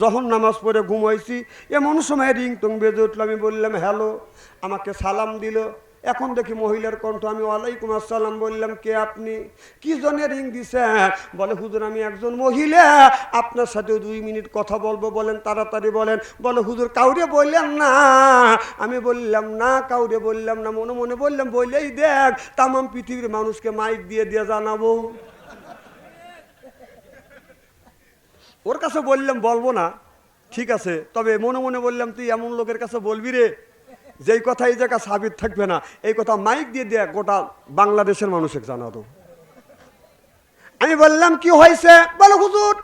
যখন নামাজ পড়ে ঘুমাইছি। এমন সময় রিং টং বেজে উঠল, আমি বললাম, হ্যালো, আমাকে সালাম দিল। এখন দেখি মহিলার কণ্ঠ, আমি ওয়ালাইকুম আসসালাম বললাম, কে আপনি? কি জন্য রিং দিছে বলে, হুজুর, আমি একজন মহিলা। আপনার সাথে দুই মিনিট কথা বলব বলেন, তাড়াতাড়ি বলেন। বলে, হুজুর, কাউরে বললেন না? আমি বললাম, না, কাউরে বললাম না। মনে মনে বললাম বললেই দেখ, তামাম পৃথিবীর মানুষকে মাইক দিয়ে দিয়ে জানাব। ওর কাছে বললাম, বলব না, ঠিক আছে, তবে মনে মনে বললাম, তুই এমন লোকের কাছে বলবি রে, যেই কথা এই জায়গা সাবিত থাকবে না। এই কথা মাইক দিয়ে দিয়ে, গোটা বাংলাদেশের মানুষকে জানাতো আমি বললাম, কি হয়েছে? বলো হুজুর,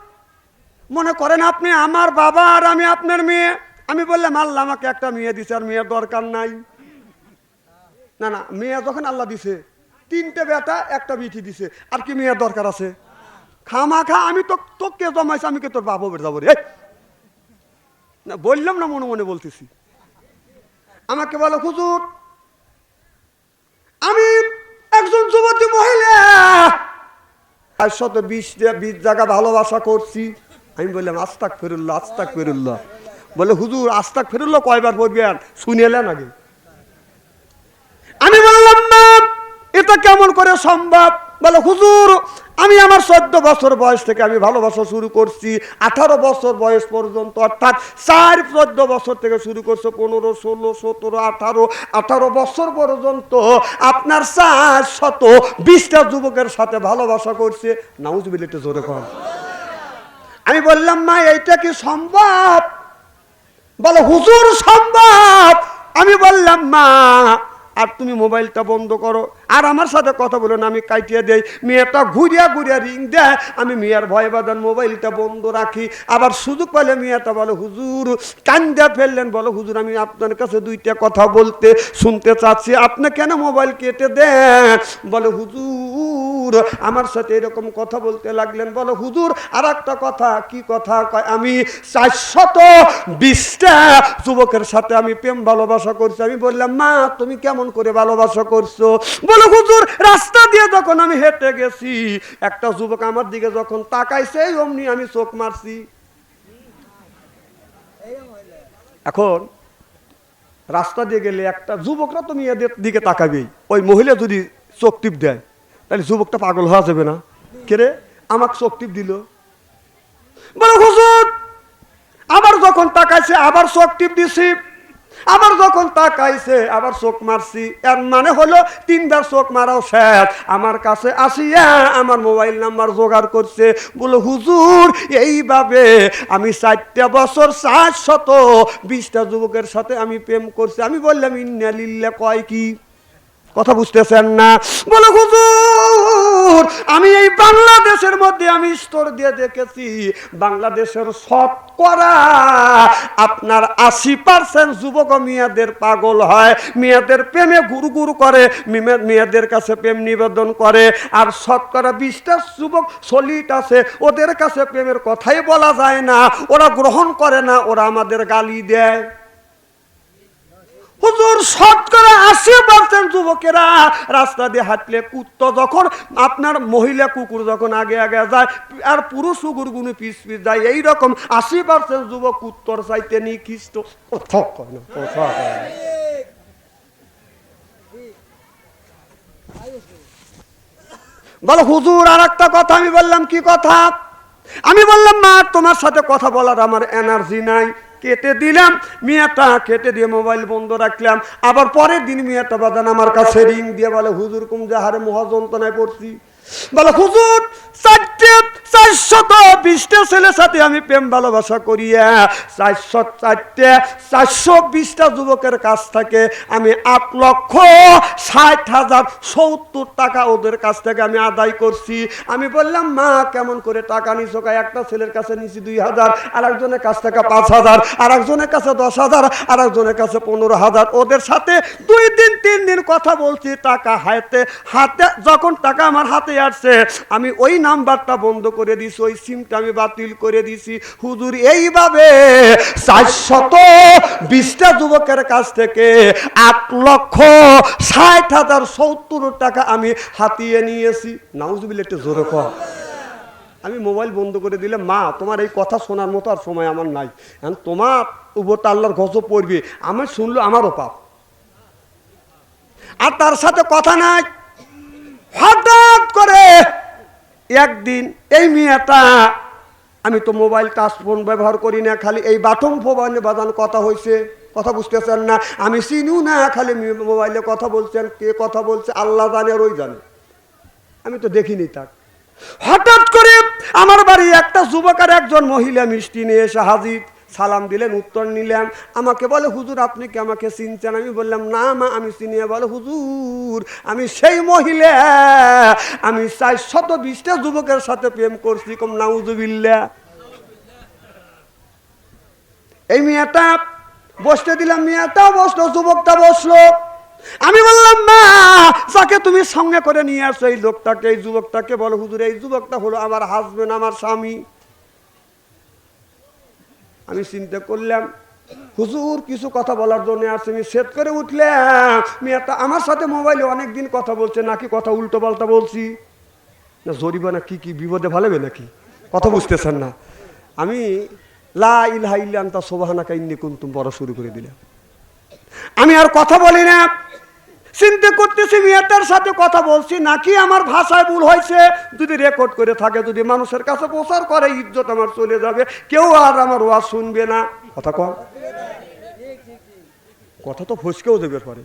মনে করেন আপনি আমার বাবা আর আমি আপনার মেয়ে। আমি বললাম, আল্লাহ আমাকে একটা মেয়ে দিছে, আর মেয়ের দরকার নাই। না না, মেয়ে যখন আল্লাহ দিছে, তিনটে বেটা, একটা বিঠি দিছে, আর কি মেয়ের দরকার আছে? খামা খা আমি তো তোকে জমাইছি, আমি কে তোর বাবা বের যাব রে? না, বললাম না মনে মনে বলতেছি। আমাকে বলো, হুজুর, আমি একজন যুবতী মহিলা। আর শত বিশ বিশ জায়গা ভালোবাসা করছি। আমি বললাম আস্তাক ফেরুল্লাহ আস্তাক ফেরুল্লাহ বলে, হুজুর আস্তাক ফেরুল্লাহ কয়বার পড়বেন শুনেলেন আগে। আমি বললাম, না, এটা কেমন করে সম্ভব? বলে, হুজুর আমি আমার চোদ্দ বছর বয়স থেকে আমি ভালোবাসা শুরু করছি। আঠারো বছর বয়স পর্যন্ত, অর্থাৎ চার চোদ্দ বছর থেকে শুরু করছে, পনেরো, ষোলো, সতেরো, আঠারো আঠারো বছর পর্যন্ত আপনার চার শত বিশটা যুবকের সাথে ভালোবাসা করছে। নাউজবিলিটি জোরে কম আমি বললাম, মা, এইটা কি সম্ভব? বলো, হুজুর, সম্ভব। আমি বললাম, মা আর তুমি মোবাইলটা বন্ধ করো। আর আমার সাথে কথা বলো না, আমি কাটিয়ে দেই। মেয়েটা ঘুরিয়া ঘুরিয়া রিং দেয়, আমি মেয়ের ভয় বাদান মোবাইলটা বন্ধ রাখি। আবার সুযোগ পাইলে মেয়েটা বলো, হুজুর, কান্দা ফেললেন। বলো, হুজুর, আমি আপনার কাছে দুইটা কথা বলতে শুনতে চাচ্ছি। আপনি কেন মোবাইল কেটে দেন? বলে, হুজুর আমার সাথে এরকম কথা বলতে লাগলেন। বলো, হুজুর আর একটা কথা, কি কথা? কয়, আমি চারশত বিশটা যুবকের সাথে আমি প্রেম ভালোবাসা করছি। আমি বললাম, মা, তুমি কেমন করে ভালোবাসা করছ? বলো, হুজুর, রাস্তা দিয়ে যখন আমি হেঁটে গেছি, একটা যুবক আমার দিকে যখন তাকাইছে অমনি আমি চোখ মারছি। এখন রাস্তা দিয়ে গেলে একটা যুবকরা তো মেয়েদের দিকে তাকাবেই। ওই মহিলা যদি চোখ টিপ দেয় তাহলে যুবকটা পাগল হওয়া যাবে না। কেরে আমাকে চোখ দিল। বলো, হুজুর, আবার যখন তাকাইছে, আবার চোখ টিপ দিছি। আবার যখন তাকাইছে, আবার চোখ মারছি। এর মানে হলো, তিনবার চোখ মারাও শেষ। আমার কাছে আসিয়া আমার মোবাইল নাম্বার জোগাড় করছে। বলে, হুজুর, এইভাবে আমি চারটা বছর চার শত, বিশটা যুবকের সাথে আমি প্রেম করছি। আমি বললাম ইন্নালিল্লা কয় কি? কথা বুঝতেছেন না? বলে, হুজুর, আমি এই বাংলাদেশের মধ্যে আমি স্তর দিয়ে দেখেছি, বাংলাদেশের শতকরা আপনার আশি পার্সেন্ট যুবক মেয়েদের পাগল হয়। মেয়েদের প্রেমে গুরু গুরু করে মেয়ে- মেয়েদের কাছে প্রেম নিবেদন করে। আর শতকরা বিশটা যুবক সলিট আছে, ওদের কাছে প্রেমের কথাই বলা যায় না। ওরা গ্রহণ করে না, ওরা আমাদের গালি দেয়। হুজুর শতকরা আশি পার্সেন্ট যুবকেরা রাস্তা দিয়ে হাঁটলে কুত্ত যখন আপনার মহিলা কুকুর যখন আগে আগে যায় আর পুরুষ কুকুরগুলো পিস পিস যায় এইরকম আশি পার্সেন্ট যুবক কুত্তর চাইতে নিকৃষ্ট। কথা কয় না, কথা কয় না। বলো হুজুর আর একটা কথা আমি বললাম কি কথা? আমি বললাম মা তোমার সাথে কথা বলার আমার এনার্জি নাই। কেটে দিলাম, মিয়াটা কেটে দিয়ে মোবাইল বন্ধ রাখলাম। আবার পরের দিন মিয়াটা বাদান আমার কাছে রিং দিয়ে বলে, হুজুর, কুম যাহারে মহাযন্ত্রণায় পড়ছি। হুজুর, চারটে, চারশত ছেলের সাথে আমি প্রেম ভালোবাসা করিয়া চারশো চারটে, চারশো বিশটা যুবকের কাছ থেকে আমি আট লক্ষ ষাট হাজার সত্তর টাকা ওদের কাছ থেকে আমি আদায় করছি। আমি বললাম, মা, কেমন করে টাকা নিছো? একটা ছেলের কাছে নিছি দুই হাজার আর একজনের কাছ থেকে পাঁচ হাজার আর একজনের কাছে দশ হাজার আর একজনের কাছে পনেরো হাজার। ওদের সাথে দুই দিন, তিন দিন কথা বলছি, টাকা হাতে হাতে, যখন টাকা আমার হাতে আসছে। আমি ওই নাম্বারটা বন্ধ করে দিছি, ওই সিমটা আমি বাতিল করে দিছি। হুজুর, এইভাবে চারশত বিশটা যুবকের কাছ থেকে আট লক্ষ ষাট হাজার সত্তর টাকা আমি হাতিয়ে নিয়েছি। নাউজবিল একটু জোরে কর আমি মোবাইল বন্ধ করে দিলে মা, তোমার এই কথা শোনার মতো আর সময় আমার নাই। এখন তোমার উপর তো আল্লাহর গজব পড়বে। আমার শুনলো আমারও পাপ। আর তার সাথে কথা নাই। হঠাৎ করে একদিন, এই মেয়েটা, আমি তো মোবাইল টাচ ফোন ব্যবহার করি না, খালি এই বাটন ফোবানে বাজান কথা হয়েছে কথা বুঝতেছেন না। আমি চিনিও না, খালি মোবাইলে কথা বলছেন, কে কথা বলছে, আল্লাহ জানে ওই জানে। আমি তো দেখিনি তাক। হঠাৎ করে আমার বাড়ি একটা যুবক আর একজন মহিলা মিষ্টি নিয়ে এসে হাজির। সালাম দিলেন, উত্তর নিলাম আমাকে বলে, হুজুর, আপনি কি আমাকে চিনছেন? আমি বললাম, না মা, আমি চিনিয়ে বলে, হুজুর, আমি সেই মহিলা। আমি চাই শত বিশটা যুবকের সাথে প্রেম করছি, কম নাউজুবিল্লা এই মেয়েটা বসতে দিলাম মেয়েটা বসল, যুবকটা বসল। আমি বললাম, মা, যাকে তুমি সঙ্গে করে নিয়ে আসো, এই লোকটাকে, এই যুবকটাকে। বলো, হুজুর, এই যুবকটা হলো আমার হাজবেন্ড আমার স্বামী। আমি চিন্তা করলাম, হুজুর, কিছু কথা বলার জন্য আসছে। আমি সেট করে উঠলাম। মেয়েটা আমার সাথে মোবাইলে অনেক দিন কথা বলছে, নাকি কথা উল্টো পাল্টা বলছি? না, জরিমানা কি কি, বিপদে ভালোবে নাকি? কথা বুঝতেছেন না। আমি, লা ইলাহা আনতা সুবহানাকা ইন্নী কুনতুম, পড়া শুরু করে দিলাম। আমি আর কথা বলি না। চিন্তা করতেছি মেয়েটার সাথে কথা বলছি, নাকি আমার ভাষায় ভুল হয়েছে? যদি রেকর্ড করে থাকে, যদি মানুষের কাছে প্রচার করে, ইজ্জত আমার চলে যাবে, কেউ আর আমার ওয়াজ শুনবে না। কথা কম কথা তো ফসকেও দেবে পরে।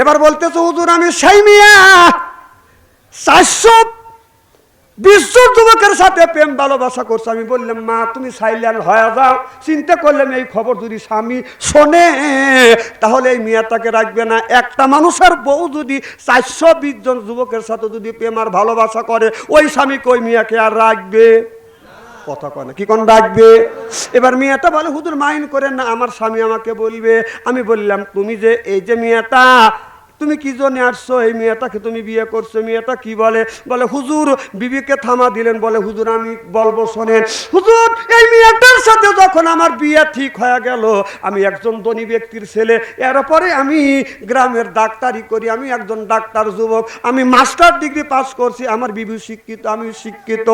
এবার বলতেছে, হুজুর, আমি সেই মিয়া, চারশো বিশ্ব যুবকের সাথে প্রেম ভালোবাসা করছে। আমি বললাম, মা, তুমি সাইলেন্ট হয়ে যাও। চিন্তা করলাম, এই খবর যদি স্বামী শোনে, তাহলে এই মেয়েটাকে রাখবে না। একটা মানুষের বউ যদি চারশো বিশ জন যুবকের সাথে যদি প্রেম আর ভালোবাসা করে, ওই স্বামীকে ওই মেয়েকে আর রাখবে? কথা কয় না। কি কোন রাখবে? এবার মেয়েটা বলে হুদুর মাইন করেন না। আমার স্বামী আমাকে বলবে। আমি বললাম, তুমি যে, এই যে মেয়েটা তুমি কি জন্য আসছো? এই মেয়েটাকে তুমি বিয়ে করছ। মেয়েটা কি বলে? বলে, হুজুর, বিবিকে থামা দিলেন। বলে, হুজুর, আমি বলব, শোনেন। হুজুর, এই মেয়েটার সাথে যখন আমার বিয়ে ঠিক হয়ে গেল, আমি একজন ধনী ব্যক্তির ছেলে। এরপরে আমি গ্রামের ডাক্তারি করি, আমি একজন ডাক্তার যুবক। আমি মাস্টার ডিগ্রি পাস করছি, আমার বিবি শিক্ষিত, আমি শিক্ষিত।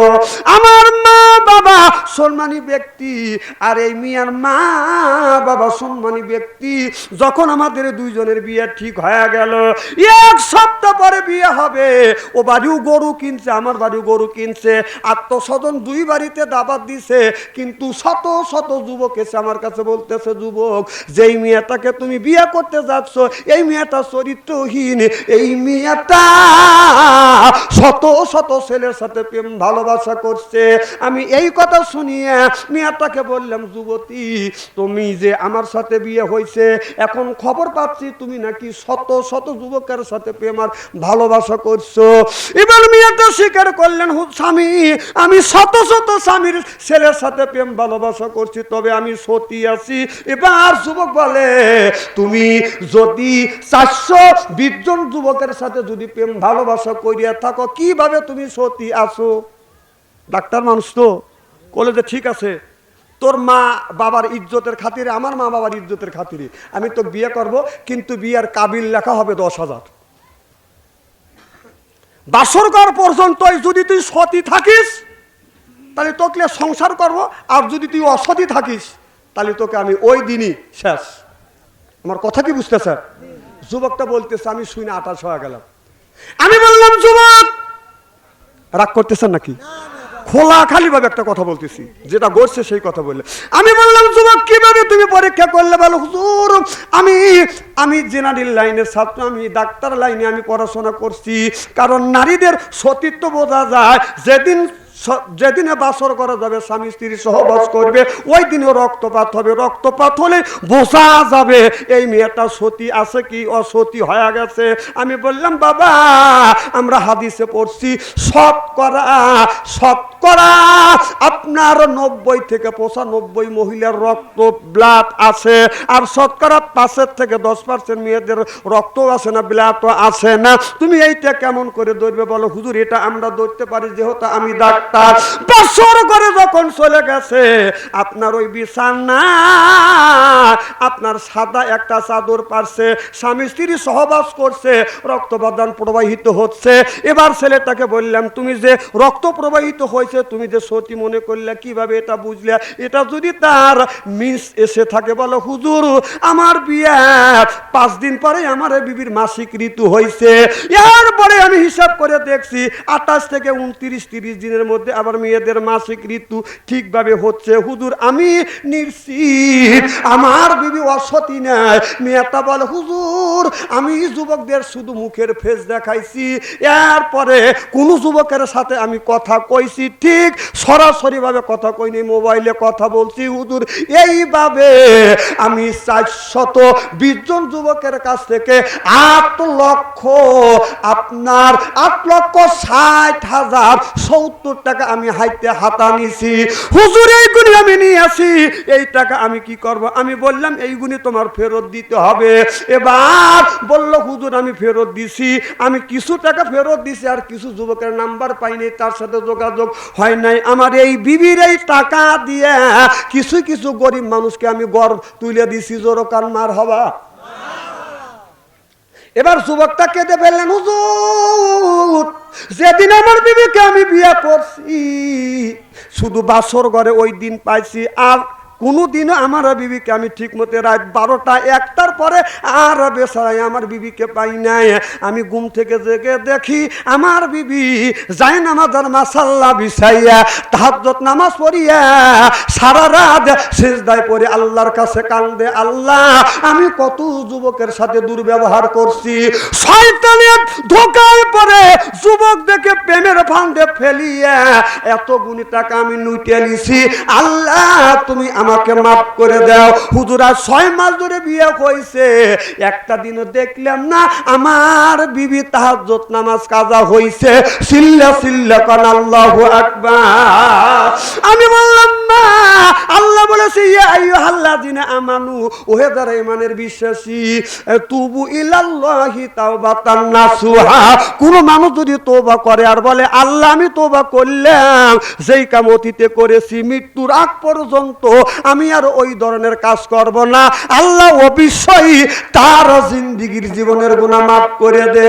আমার মা বাবা সম্মানী ব্যক্তি, আর এই মিয়ার মা বাবা সম্মানী ব্যক্তি, যখন আমাদের দুইজনের বিয়ে ঠিক হয়ে গেল, এক সপ্তাহ পরে বিয়ে হবে। ও বাড়িও গরু কিনছে, আমার বাড়িও গরু কিনছে, আত্মস্বজন দুই বাড়িতে দাবাত দিছে, কিন্তু শত শত যুবক এসে আমার কাছে বলতেছে, যুবক, যেই মেয়েটাকে তুমি বিয়ে করতে যাচ্ছ, এই মেয়েটা চরিত্রহীন, এই মেয়েটা শত শত ছেলের সাথে প্রেম ভালোবাসা করছে। আমি এই কথা শুনিয়ে মেয়েটাকে বললাম, যুবতী, তুমি যে আমার সাথে বিয়ে হয়েছে, এখন খবর পাচ্ছি তুমি নাকি শত শত যুবকের সাথে প্রেম আর ভালোবাসা করছ। এবার মেয়েটা স্বীকার করলেন স্বামী, আমি শত শত স্বামীর ছেলের সাথে প্রেম ভালোবাসা করছি, তবে আমি সতী আছি। এবার যুবক বলে, তুমি যদি চারশো বিশ জন যুবকের সাথে যদি প্রেম ভালোবাসা করিয়া থাকো, কীভাবে তুমি সতী আছো? ডাক্তার মানুষ তো কলেজে ঠিক আছে, তোর মা বাবার ইজ্জতের খাতিরে, আমার মা বাবার ইজ্জতের খাতিরে আমি তো বিয়ে করব, কিন্তু বিয়ের কাবিল লেখা হবে দশ হাজার। বাসর কর পর্যন্তই যদি তুই সতী থাকিস, তাহলে তোকে সংসার করব, আর যদি তুই অসতী থাকিস, তাহলে তোকে আমি ওই দিনই শেষ। আমার কথা কি বুঝতে স্যার যুবকটা বলতেছে, আমি শুনে আটাশ হয়ে গেলাম। আমি বললাম, যুবক, রাগ করতেছেন নাকি? খোলা খালি ভাবে একটা কথা বলতেছি। যেটা ঘটছে সেই কথা বললে। আমি বললাম, যুবক, কীভাবে তুমি পরীক্ষা করলে? বলো, হুজুর, আমি আমি জেনারেল লাইনের ছাত্র, আমি ডাক্তার লাইনে আমি পড়াশোনা করছি। কারণ নারীদের সতীত্ব বোঝা যায়, যেদিন যেদিনে বাসর করা যাবে, স্বামী স্ত্রী সহবাস করবে, ওই দিনে রক্তপাত হবে। রক্তপাত হলে বোঝা যাবে, এই মেয়েটা সতী আছে কি অসতী হয়ে গেছে। আমি বললাম, বাবা, আমরা হাদিসে পড়ছি শতকরা শতকরা আপনার নব্বই থেকে পঁচানব্বই মহিলার রক্ত ব্লাড আছে, আর শতকরা পাঁচের থেকে দশ পার্সেন্ট মেয়েদের রক্ত আছে না ব্লাড আছে না। তুমি এইটা কেমন করে ধরবে বলো? হুজুর, এটা আমরা ধরতে পারি, যেহেতু আমি ডাক্তার। ডাক্তার, বছর করে যখন চলে গেছে, আপনার ওই বিছানা, আপনার সাদা একটা চাদর পারছে, স্বামী স্ত্রী সহবাস করছে রক্তবাদান প্রবাহিত হচ্ছে। এবার ছেলেটাকে বললাম, তুমি যে রক্ত প্রবাহিত হয়েছে, তুমি যে সতী মনে করলে, কীভাবে এটা বুঝলে? এটা যদি তার মিস এসে থাকে, বলো, হুজুর, আমার বিয়ে পাঁচ দিন পরে আমার বিবির মাসিক ঋতু হয়েছে। এরপরে আমি হিসাব করে দেখছি, আঠাশ থেকে উনত্রিশ, তিরিশ দিনের মধ্যে আবার মেয়েদের মাসিক ঋতু ঠিকভাবে হচ্ছে। হুজুর, আমি নিশ্চিত আমার বিবি অসতী নাই। মেয়েটা বলে, হুজুর, আমি যুবকদের শুধু মুখের ফেস দেখাইছি। এরপরে কোন যুবকের সাথে আমি কথা কইছি ঠিক সরাসরি ভাবে কথা কইনি, মোবাইলে কথা বলছি। হুজুর, এইভাবে আমি চারশত বিশ জন যুবকের কাছ থেকে আট লক্ষ, আপনার আট লক্ষ ষাট হাজার সত্তর টাকা আমি হাইতে হাতা নিছি। হুজুর, এই এইগুলি আমি নিয়ে আসি। এই টাকা আমি কি করব? আমি বললাম, এই এইগুলি তোমার ফেরত দিতে হবে। এবার বলল, হুজুর, আমি ফেরত দিছি। আমি কিছু টাকা ফেরত দিছি, আর কিছু যুবকের নাম্বার পাইনি, তার সাথে যোগাযোগ হয় নাই। আমার এই বিবির এই টাকা দিয়ে কিছু কিছু গরিব মানুষকে আমি গর্ব তুলে দিছি। জোরকান মার হবা। এবার যুবকটা কেঁদে ফেললেন, হুজুর, যেদিন আমার বিবেকে আমি বিয়ে করছি, শুধু বাসর ঘরে ওই দিন পাইছি, আর কোনোদিনও আমার বিবিকে আমি ঠিক মতো রাত বারোটা, একটার পরে আর বেসারাই আমার বিবিকে পাই নাই। আমি ঘুম থেকে জেগে দেখি আমার বিবি যাই নামাজার মাসাল্লা বিছাইয়া তাহাজ্জত নামাজ পড়িয়া সারা রাত শেষদায় পড়ে আল্লাহর কাছে কান্দে, আল্লাহ, আমি কত যুবকের সাথে দুর্ব্যবহার করছি। শয়তানের ধোকায় পড়ে যুবক দেখে প্রেমের ফান্দে ফেলিয়া এত গুণী টাকা আমি নুটে নিছি। আল্লাহ, তুমি আমাকে মাফ করে দাও। হুজুরা ছয় মাস ধরে বিয়ে হয়েছে একটা দিনও দেখলাম না, আমার বিবি তাহার নামাজ কাজা হয়েছে সিল্লা সিল্লা, কান আল্লাহু আকবার। আমি বললাম, মা আল্লাহ বলেছে, ইয়া আইয়ুহাল্লাযিনা আমানু, ওহে যারা ইমানের বিশ্বাসী তুবু ইলাল্লাহি তাওবাতান নাসুহা। কোন মানুষ যদি তোবা করে আর বলে, আল্লাহ, আমি তোবা করলাম, যেই কাম অতীতে করেছি, মৃত্যুর আগ পর্যন্ত আমি আর ওই ধরনের কাজ করব না। আল্লাহ অবশ্যই তার জিন্দিগির জীবনের গুণা মাফ করে দে।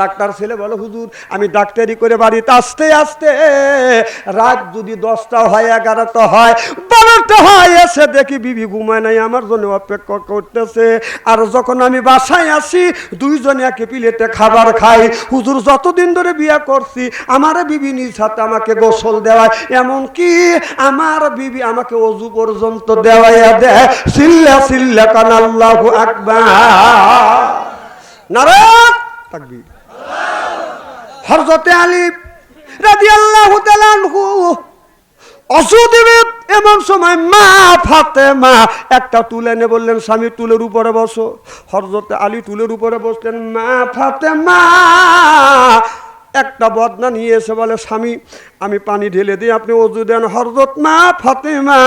ডাক্তার ছেলে বলো, হুজুর, আমি ডাক্তারি করে বাড়িতে আসতে আসতে, রাত যদি দশটা হয়, এগারোটা হয়, বারোটা হয়, এসে দেখি বিবি ঘুমায় নাই, আমার জন্য অপেক্ষা করতেছে। আর যখন আমি বাসায় আসি, দুইজনে একে প্লেটে খাবার খাই। হুজুর, যতদিন ধরে বিয়ে করছি, আমার বিবি নিজ হাতে আমাকে গোসল দেওয়ায়, এমনকি আমার বিবি আমাকে অজু পর্যন্ত দেওয়াইয়া দেয়। সিল্লা সিল্লা কান আল্লাহ আকবার। নারায়ণ তাকবীর হরজতে আলী রাজি আল্লাহ এমন সময়, মা ফাতে মা একটা তুলে নে বললেন, স্বামী তুলের উপরে বসো। হরজতে আলী তুলের উপরে বসলেন, মা ফাতে মা একটা বদনা নিয়ে এসে বলে, স্বামী, আমি পানি ঢেলে দিই, আপনি অজু দেন, হরজত মা ফাতেমা।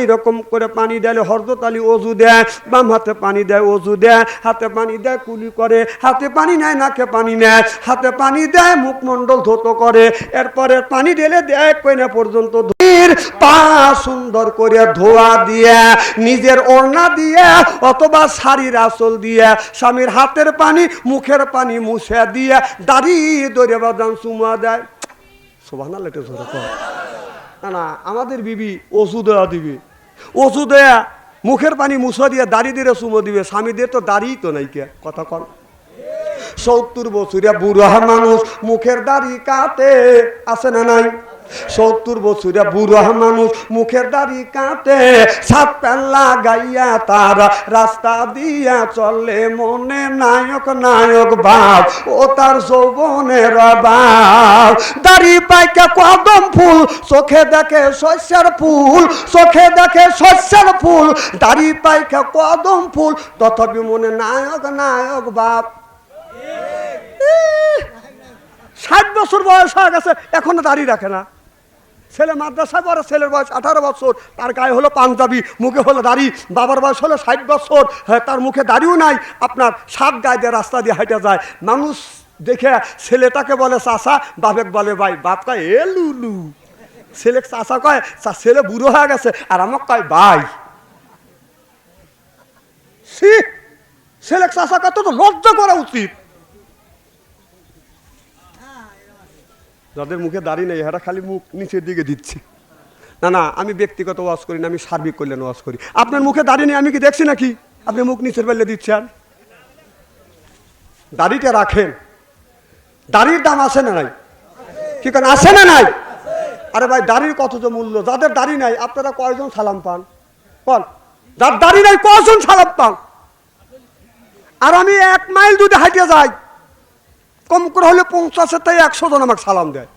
এইরকম করে পানি দেয়, হরজত আলী অজু দেয়, বাম হাতে পানি দেয়, অজু দেয়, হাতে পানি দেয়, কুলি করে, হাতে পানি নেয়, নাকে পানি নেয়, হাতে পানি দেয় মুখমণ্ডল ধোত করে, এরপরে পানি ঢেলে দেয়, কইনা পর্যন্ত পা সুন্দর করে ধোয়া দিয়ে, নিজের ওড়না দিয়ে, অথবা শাড়ির আসল দিয়ে, স্বামীর হাতের পানি, মুখের পানি মুছে দিয়ে, দাড়ি দরে বাদাম চুমা দেয়। সোভানা লেটে ধরে না আমাদের বিবি ওষুধ দেওয়া দিবে। ওষুধ দেয়া, মুখের পানি মুছা দিয়ে, দাড়ি দিয়ে চুমো দিবে। স্বামীদের তো দাড়ি তো নাই কে, কথা কন। সত্তর বছরিয়া বুড়া মানুষ মুখের দাড়ি কাটে, আছে না নাই? সত্তর বছরে বুড়ো মানুষ মুখের দাড়ি কাটে সাত পেল্লা গাইয়া তারা রাস্তা দিয়া চলে। মনে নায়ক নায়ক বাপ, ও তার যৌবনের বাপ দাড়ি পাইকা কদম ফুল, চোখে দেখে শস্যের ফুল, চোখে দেখে শস্যের ফুল। দাড়ি পাইকা কদম ফুল, তথাপি মনে নায়ক নায়ক বাপ। ষাট বছর বয়স হয়ে গেছে, এখনও দাড়ি রাখে না। ছেলে মাদ্রাসায় পড়ে ছেলের বয়স আঠারো বছর তার গায়ে হলো পাঞ্জাবি মুখে হলো দাড়ি বাবার বয়স হলো ষাট বছর হ্যাঁ, তার মুখে দাড়িও নাই আপনার সাত গায়ে দিয়ে রাস্তা দিয়ে হেঁটে যায়। মানুষ দেখে ছেলেটাকে বলে চাষা বাপেক বলে ভাই বাপ কয় এ লুলু। ছেলে চাষা কয় "চা, ছেলে বুড়ো হয়ে গেছে। আর আমাকে কয় ভাই। ছেলে চাষা কত তো লজ্জা করা উচিত। যাদের মুখে দাড়ি নেই, এরা খালি মুখ নিচের দিকে দিচ্ছে। না না, আমি ব্যক্তিগত ওয়াজ করি না, আমি সার্বিক কল্যাণ ওয়াজ করি। আপনার মুখে দাড়ি নেই, আমি কি দেখছি নাকি? আপনি মুখ নিচের বেলে দিচ্ছেন? দাড়িটা রাখেন। দাড়ির দাম আছে না নাই? কি কারণ আছে না নাই? আরে ভাই, দাড়ির কত যে মূল্য? যাদের দাড়ি নাই, আপনারা কয়জন সালাম পান? বল, যার দাড়ি নাই, কয়জন সালাম পান? আর আমি এক মাইল যদি হাঁটিয়ে যাই কম করে হলে পঞ্চাশের থেকে একশো জন আমাকে সালাম দেয়।